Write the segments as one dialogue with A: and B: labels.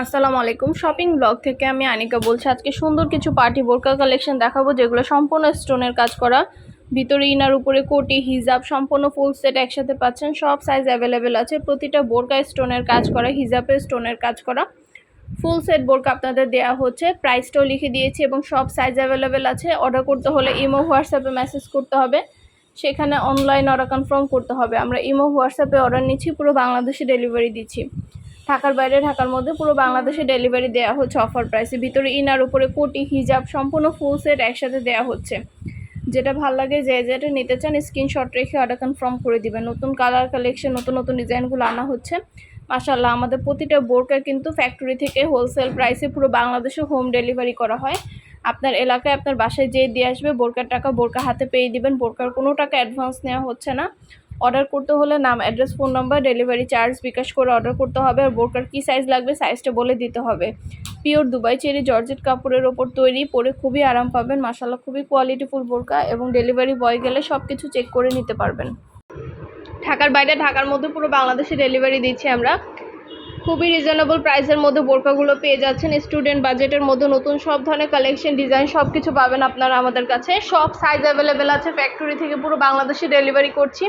A: আসসালামু আলাইকুম। Shopping blog থেকে আমি আনিকা বলছি, আজকে সুন্দর কিছু পার্টি বোরকা কালেকশন দেখাবো, যেগুলো সম্পূর্ণ স্টোনের কাজ করা। ভিতরে ইনার, উপরে কোটি, হিজাব, সম্পূর্ণ ফুল সেট একসাথে পাচ্ছেন, সব সাইজ অ্যাভেলেবেল আছে। প্রতিটা বোরকা স্টোনের কাজ করা, হিজাবে স্টোনের কাজ করা। ফুল সেট বোরকা আপনাদের দেওয়া হচ্ছে প্রাইসটাও লিখে দিয়েছি এবং সব সাইজ অ্যাভেলেবেল আছে। অর্ডার করতে হলে ইমো, হোয়াটসঅ্যাপে মেসেজ করতে হবে। সেখানে অনলাইন অর্ডার কনফার্ম করতে হবে। আমরা ইমো, হোয়াটসঅ্যাপে অর্ডার নিচ্ছি, পুরো বাংলাদেশে ডেলিভারি দিচ্ছি। ঢাকার বাইরে, ঢাকার মধ্যে পুরো বাংলাদেশে ডেলিভারি দেওয়া হচ্ছে অফার প্রাইসে ভিতরে ইনার, উপরে কোটি, হিজাব, সম্পূর্ণ ফুল সেট একসাথে দেওয়া হচ্ছে। যেটা ভালো লাগে যে যেটা নিতে চান স্ক্রিনশট রেখে অর্ডার কনফার্ম করে দিবেন। নতুন কালার কালেকশন নতুন নতুন ডিজাইনগুলো আনা হচ্ছে। মাশাল্লাহ আমাদের প্রতিটা বোরকা কিন্তু ফ্যাক্টরি থেকে হোলসেল প্রাইসে পুরো বাংলাদেশে হোম ডেলিভারি করা হয়। আপনার এলাকায় আপনার বাসায় যেয়ে দিয়ে আসবে, বোরকার টাকা বোরকা হাতে পেয়ে দিবেন। বোরকার কোনো টাকা অ্যাডভান্স নেওয়া হচ্ছে না। অর্ডার করতে হলে নাম, address, phone number, delivery charge bKash করে অর্ডার করতে হবে আর বোরকার কী সাইজ লাগবে সাইজটা বলে দিতে হবে। পিওর দুবাই চেরি জর্জেট কাপড়ের ওপর তৈরি, পরে খুবই আরাম পাবেন। মাসাল্লাহ খুবই কোয়ালিটিফুল বোরকা এবং ডেলিভারি বয় গেলে সব কিছু চেক করে নিতে পারবেন। ঢাকার বাইরে, ঢাকার মধ্যে পুরো বাংলাদেশে ডেলিভারি দিচ্ছি আমরা। খুবই রিজনেবল প্রাইসের মধ্যে বোরকাগুলো পেয়ে যাচ্ছেন। স্টুডেন্ট বাজেটের মধ্যে নতুন সব ধরনের কালেকশন ডিজাইন সব কিছু পাবেন আপনারা আমাদের কাছে। সব সাইজ অ্যাভেলেবেল আছে। ফ্যাক্টরি থেকে পুরো বাংলাদেশে ডেলিভারি করছি।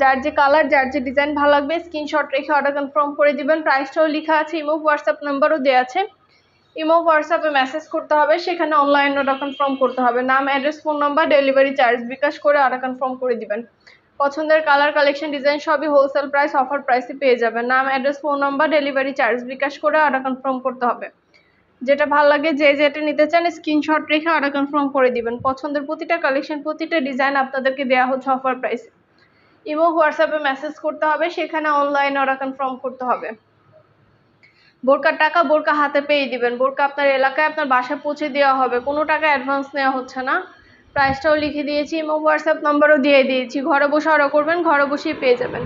A: যার যে কালার যার যে ডিজাইন ভালো লাগবে স্ক্রিনশট রেখে অর্ডার কনফার্ম করে দিবেন। প্রাইসটাও লেখা আছে ইমো হোয়াটসঅ্যাপ নাম্বারও দেওয়া আছে। ইমো হোয়াটসঅ্যাপে মেসেজ করতে হবে, সেখানে অনলাইন অর্ডার কনফার্ম করতে হবে। নাম address phone number delivery charge bKash করে অর্ডার কনফার্ম করে দিবেন। পছন্দের কালার কালেকশন ডিজাইন সবই হোলসেল প্রাইস অফার প্রাইসে পেয়ে যাবেন। নাম address phone number delivery charge bKash করে অর্ডার কনফার্ম করতে হবে। যেটা ভালো লাগে, যে যেটা নিতে চান স্ক্রিনশট রেখে অর্ডার কনফার্ম করে দিবেন। পছন্দের প্রতিটা কালেকশন প্রতিটা ডিজাইন আপনাদেরকে দেওয়া হচ্ছে অফার প্রাইসে ইমো হোয়াটসঅ্যাপে মেসেজ করতে হবে, সেখানে অনলাইন অর্ডার কনফার্ম করতে হবে। বোরকার টাকা বোরকা হাতে পেয়ে দিবেন। বোরকা আপনার এলাকায় আপনার বাসায় পৌঁছে দেওয়া হবে। কোনো টাকা অ্যাডভান্স নেওয়া হচ্ছে না। প্রাইসটাও লিখে দিয়েছি ইমো হোয়াটসঅ্যাপ নাম্বারও দিয়ে দিয়েছি। ঘরে বসে অর্ডার করবেন, ঘরে বসেই পেয়ে যাবেন।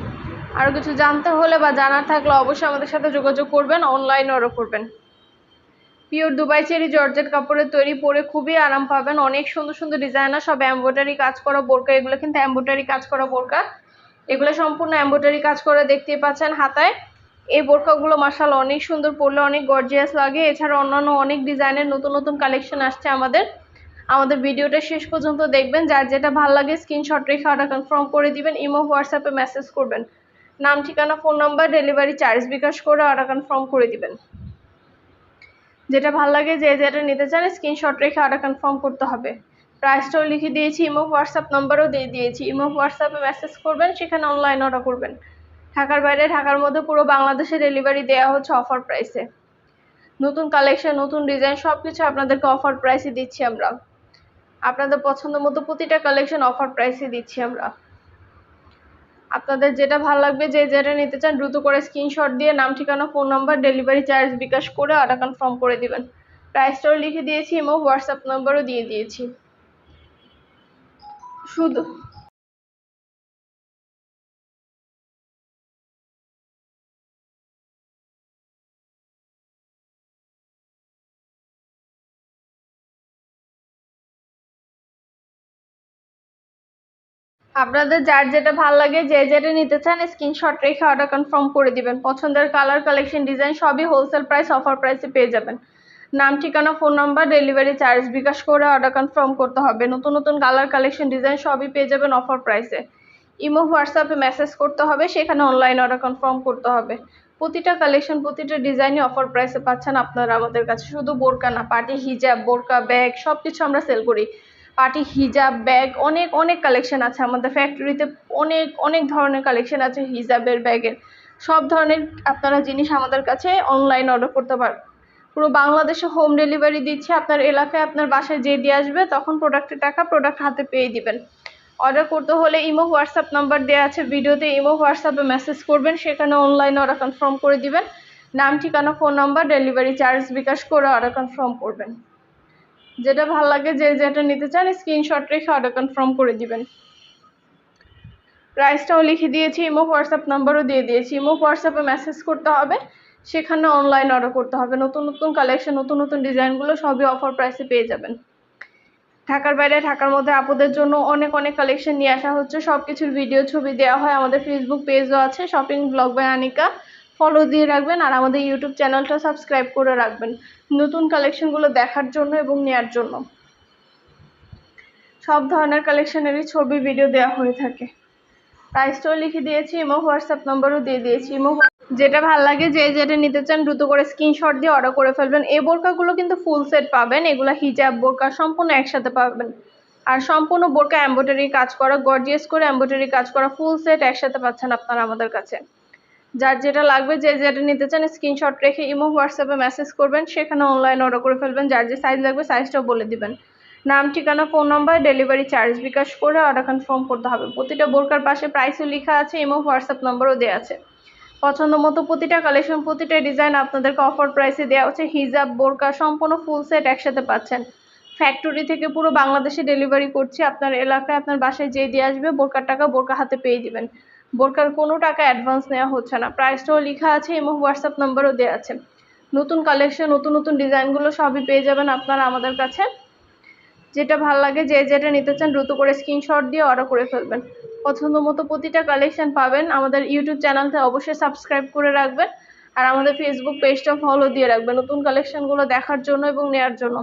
A: আরও কিছু জানতে হলে বা জানার থাকলে অবশ্যই আমাদের সাথে যোগাযোগ করবেন অনলাইন অর্ডার করবেন। পিওর দুবাই চেরি জর্জেট কাপড়ের তৈরি পরে খুবই আরাম পাবেন। অনেক সুন্দর সুন্দর ডিজাইনার সব এম্ব্রয়ডারি কাজ করা বোরকা। এগুলো কিন্তু এম্ব্রয়ডারি কাজ করা বোরকা। এগুলো সম্পূর্ণ এম্ব্রয়ডারি কাজ করে দেখতে পাচ্ছেন হাতায়। এই বোরকাগুলো মার্শাল অনেক সুন্দর পরলে অনেক গর্জিয়াস লাগে। এছাড়া অন্যান্য অনেক ডিজাইনের নতুন নতুন কালেকশন আসছে আমাদের। আমাদের ভিডিওটা শেষ পর্যন্ত দেখবেন। যার যেটা ভালো লাগে স্ক্রিনশট রেখে অর্ডার কনফার্ম করে দিবেন ইমো হোয়াটসঅ্যাপে মেসেজ করবেন। নাম, ঠিকানা phone number delivery charge bKash করে অর্ডার কনফার্ম করে দিবেন। যেটা ভালো লাগে যে যেটা নিতে চান স্ক্রিনশট রেখে অর্ডার কনফার্ম করতে হবে। প্রাইসটাও লিখে দিয়েছি ইমো হোয়াটসঅ্যাপ নাম্বারও দিয়ে দিয়েছি। ইমো হোয়াটসঅ্যাপে মেসেজ করবেন, সেখানে অনলাইন অর্ডার করবেন। ঢাকার বাইরে, ঢাকার মধ্যে পুরো বাংলাদেশে ডেলিভারি দেওয়া হচ্ছে অফার প্রাইসে নতুন কালেকশন নতুন ডিজাইন সব কিছু আপনাদেরকে অফার প্রাইসে দিচ্ছি আমরা। আপনাদের পছন্দ মতো প্রতিটা কালেকশন অফার প্রাইসে দিচ্ছি আমরা। আপনাদের যেটা ভালো লাগবে, যে যেটা নিতে চান, দ্রুত করে স্ক্রিনশট দিয়ে নাম, ঠিকানা phone number delivery charge bKash করে অর্ডার কনফার্ম করে দিবেন। প্রাইসটাও লিখে দিয়েছি এবং হোয়াটসঅ্যাপ নাম্বারও দিয়ে দিয়েছি। শুধু আপনাদের যার যেটা ভালো লাগে, যে যেটা নিতে চান স্ক্রিনশট রেখে অর্ডার কনফার্ম করে দিবেন। পছন্দের কালার কালেকশন ডিজাইন সবই হোলসেল প্রাইস অফার প্রাইসে পেয়ে যাবেন। নাম, ঠিকানা, phone number, delivery charge, bKash করে অর্ডার কনফার্ম করতে হবে। নতুন নতুন কালার কালেকশন ডিজাইন সবই পেয়ে যাবেন অফার প্রাইসে ইমো, হোয়াটসঅ্যাপে মেসেজ করতে হবে, সেখানে অনলাইন অর্ডার কনফার্ম করতে হবে। প্রতিটা কালেকশন প্রতিটা ডিজাইনই অফার প্রাইসে পাচ্ছেন আপনারা আমাদের কাছে। শুধু বোরকা না পার্টি হিজাব, বোরকা ব্যাগ সব কিছু আমরা সেল করি। পার্টি হিজাব ব্যাগ অনেক অনেক কালেকশন আছে আমাদের ফ্যাক্টরিতে অনেক অনেক ধরনের কালেকশন আছে হিজাবের ব্যাগের সব ধরনের আপনারা জিনিস আমাদের কাছে অনলাইন অর্ডার করতে পারবেন পুরো বাংলাদেশে হোম ডেলিভারি দিচ্ছে, আপনার এলাকায় আপনার বাসায় যে দিয়ে আসবে, তখন প্রোডাক্টের টাকা প্রোডাক্ট হাতে পেয়ে দিবেন। অর্ডার করতে হলে ইমো, হোয়াটসঅ্যাপ নাম্বার দেওয়া আছে ভিডিওতে, ইমো, হোয়াটসঅ্যাপে মেসেজ করবেন, সেখানে অনলাইন অর্ডার কনফার্ম করে দিবেন। নাম, ঠিকানা phone number delivery charge bKash করে অর্ডার কনফার্ম করবেন। যেটা ভালো লাগে, যে যেটা নিতে চান স্ক্রিনশট রেখে অর্ডার কনফার্ম করে দিবেন। প্রাইসটাও লিখে দিয়েছি, ইমো, হোয়াটসঅ্যাপ নাম্বারও দিয়ে দিয়েছি। ইমো, হোয়াটসঅ্যাপে মেসেজ করতে হবে। সেখানে অনলাইন অর্ডার করতে হবে। নতুন নতুন কালেকশন নতুন নতুন ডিজাইনগুলো সবই অফার প্রাইসে পেয়ে যাবেন। ঢাকার বাইরে, ঢাকার মধ্যে আপুদের জন্য অনেক অনেক কালেকশন নিয়ে আসা হচ্ছে। সব কিছুর ভিডিও ছবি দেওয়া হয়। আমাদের ফেসবুক পেজও আছে shopping blog by Anika follow দিয়ে রাখবেন আর আমাদের ইউটিউব চ্যানেলটা সাবস্ক্রাইব করে রাখবেন। নতুন কালেকশনগুলো দেখার জন্য এবং নেয়ার জন্য। সব ধরনের কালেকশনেরই ছবি ভিডিও দেওয়া হয়ে থাকে। প্রাইসটাও লিখে দিয়েছি ইমো হোয়াটসঅ্যাপ নম্বরও দিয়ে দিয়েছি। ইমো যেটা ভালো লাগে, যে যেটা নিতে চান দ্রুত করে স্ক্রিনশট দিয়ে অর্ডার করে ফেলবেন। এই বোরকাগুলো কিন্তু ফুল সেট পাবেন। এগুলো হিজাব বোরকা সম্পূর্ণ একসাথে পাবেন। আর সম্পূর্ণ বোরকা এম্ব্রয়ডারি কাজ করা গর্জিয়াস করে এম্ব্রয়ডারি কাজ করা ফুল সেট একসাথে পাচ্ছেন আপনারা আমাদের কাছে। যার যেটা লাগবে, যে যেটা নিতে চান স্ক্রিনশট রেখে ইমো, হোয়াটসঅ্যাপে মেসেজ করবেন। সেখানে অনলাইন অর্ডার করে ফেলবেন। যার যে সাইজ লাগবে সাইজটাও বলে দিবেন। নাম, ঠিকানা phone number delivery charge bKash করে অর্ডার কনফার্ম করতে হবে। প্রতিটা বোরকার পাশে প্রাইসও লেখা আছে, ইমো, হোয়াটসঅ্যাপ নম্বরও দেওয়া আছে। পছন্দ মতো প্রতিটা কালেকশন প্রতিটা ডিজাইন আপনাদেরকে অফার প্রাইসে দেওয়া হচ্ছে। হিজাব বোরকা সম্পূর্ণ ফুল সেট একসাথে পাচ্ছেন। ফ্যাক্টরি থেকে পুরো বাংলাদেশে ডেলিভারি করছি। আপনার এলাকায় আপনার বাসায় যেয়ে দিয়ে আসবে বোরকার টাকা বোরকা হাতে পেয়ে দিবেন। বোরকার কোনো টাকা অ্যাডভান্স নেওয়া হচ্ছে না। প্রাইসটাও লেখা আছে এবং হোয়াটসঅ্যাপ নাম্বারও দেওয়া আছে। নতুন কালেকশন নতুন নতুন ডিজাইনগুলো সবই পেয়ে যাবেন আপনারা আমাদের কাছে। যেটা ভালো লাগে, যে যেটা নিতে চান, দ্রুত করে স্ক্রিনশট দিয়ে অর্ডার করে ফেলবেন। পছন্দ মতো প্রতিটা কালেকশন পাবেন। আমাদের ইউটিউব চ্যানেলটা অবশ্যই সাবস্ক্রাইব করে রাখবেন। আর আমাদের ফেসবুক পেজটা ফলো দিয়ে রাখবেন। নতুন কালেকশনগুলো দেখার জন্য এবং নেওয়ার জন্য।